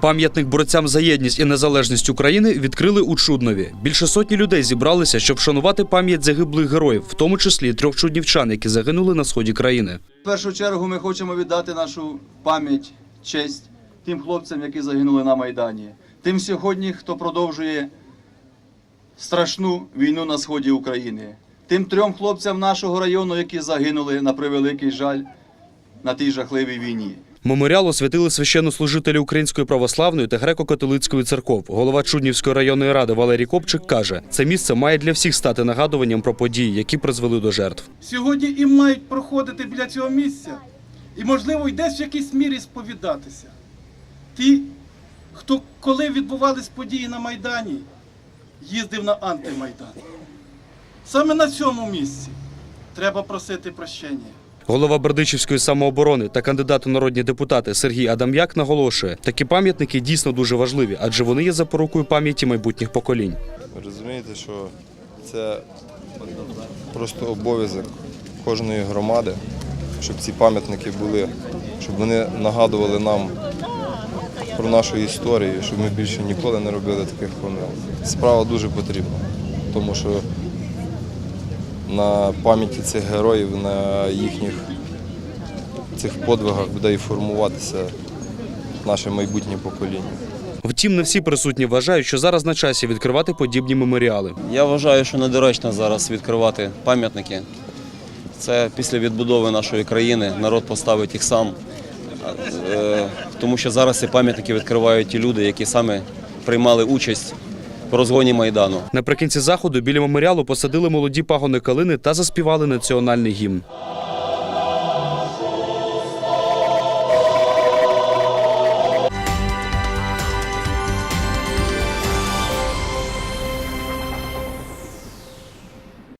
Пам'ятник борцям за єдність і незалежність України відкрили у Чуднові. Більше сотні людей зібралися, щоб вшанувати пам'ять загиблих героїв, в тому числі трьох чуднівчан, які загинули на сході країни. В першу чергу ми хочемо віддати нашу пам'ять, честь тим хлопцям, які загинули на Майдані, тим сьогодні, хто продовжує страшну війну на сході України, тим трьом хлопцям нашого району, які загинули на превеликий жаль на тій жахливій війні. Меморіал освятили священнослужителі Української православної та греко-католицької церков. Голова Чуднівської районної ради Валерій Копчик каже, це місце має для всіх стати нагадуванням про події, які призвели до жертв. сьогодні і мають проходити біля цього місця, і, можливо, й десь в якійсь мірі сповідатися. Ті, хто коли відбувались події на Майдані, їздив на антимайдан. Саме на цьому місці треба просити прощення. Голова Бердичівської самооборони та кандидат у народні депутати Сергій Адам'як наголошує, такі пам'ятники дійсно дуже важливі, адже вони є запорукою пам'яті майбутніх поколінь. Розумієте, що це просто обов'язок кожної громади, щоб ці пам'ятники були, щоб вони нагадували нам про нашу історію, щоб ми більше ніколи не робили таких помилок. Справа дуже потрібна, тому що на пам'яті цих героїв, на їхніх цих подвигах буде і формуватися наше майбутнє покоління. Втім, не всі присутні вважають, що зараз на часі відкривати подібні меморіали. Я вважаю, що недоречно зараз відкривати пам'ятники. Це після відбудови нашої країни народ поставить їх сам. Е, Тому що зараз ці пам'ятники відкривають ті люди, які саме приймали участь в розгоні Майдану. Наприкінці заходу біля меморіалу посадили молоді пагони калини та заспівали національний гімн.